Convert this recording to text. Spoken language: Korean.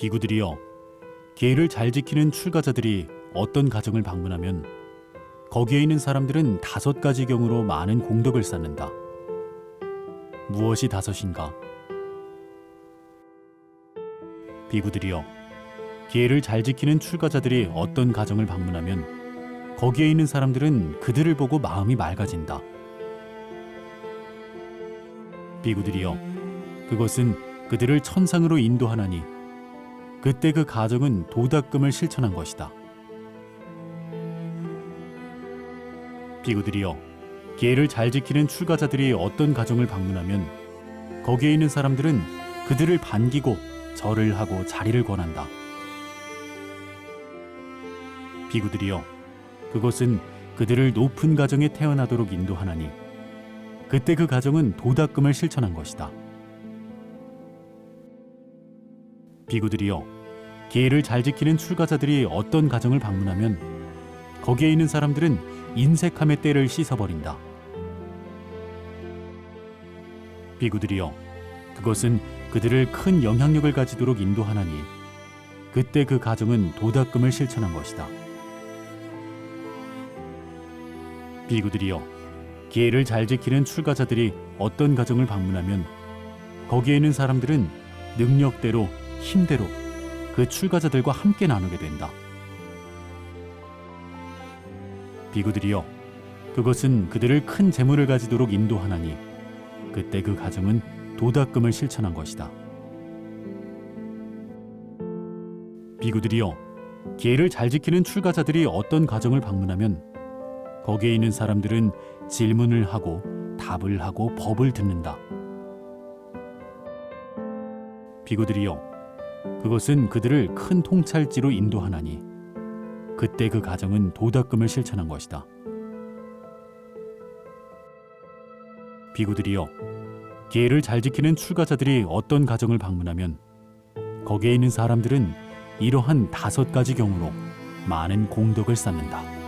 비구들이여 계를 잘 지키는 출가자들이 어떤 가정을 방문하면 거기에 있는 사람들은 다섯 가지 경으로 많은 공덕을 쌓는다. 무엇이 다섯인가? 비구들이여 기회를 잘 지키는 출가자들이 어떤 가정을 방문하면 거기에 있는 사람들은 그들을 보고 마음이 맑아진다. 비구들이여 그것은 그들을 천상으로 인도하나니 그때 그 가정은 도덕금을 실천한 것이다. 비구들이여 기회를 잘 지키는 출가자들이 어떤 가정을 방문하면 거기에 있는 사람들은 그들을 반기고 절을 하고 자리를 권한다. 비구들이여 그것은 그들을 높은 가정에 태어나도록 인도하나니 그때 그 가정은 도덕금을 실천한 것이다. 비구들이여 계를 잘 지키는 출가자들이 어떤 가정을 방문하면 거기에 있는 사람들은 인색함의 때를 씻어버린다. 비구들이여 그것은 그들을 큰 영향력을 가지도록 인도하나니 그때 그 가정은 도덕금을 실천한 것이다. 비구들이여 기회를 잘 지키는 출가자들이 어떤 가정을 방문하면 거기에 있는 사람들은 능력대로 힘대로 그 출가자들과 함께 나누게 된다. 비구들이여 그것은 그들을 큰 재물을 가지도록 인도하나니 그때 그 가정은 도덕금을 실천한 것이다. 비구들이여 기회를 잘 지키는 출가자들이 어떤 가정을 방문하면 거기에 있는 사람들은 질문을 하고 답을 하고 법을 듣는다. 비구들이여 그것은 그들을 큰 통찰지로 인도하나니 그때 그 가정은 도덕금을 실천한 것이다. 비구들이여 기회를 잘 지키는 출가자들이 어떤 가정을 방문하면 거기에 있는 사람들은 이러한 다섯 가지 경우로 많은 공덕을 쌓는다.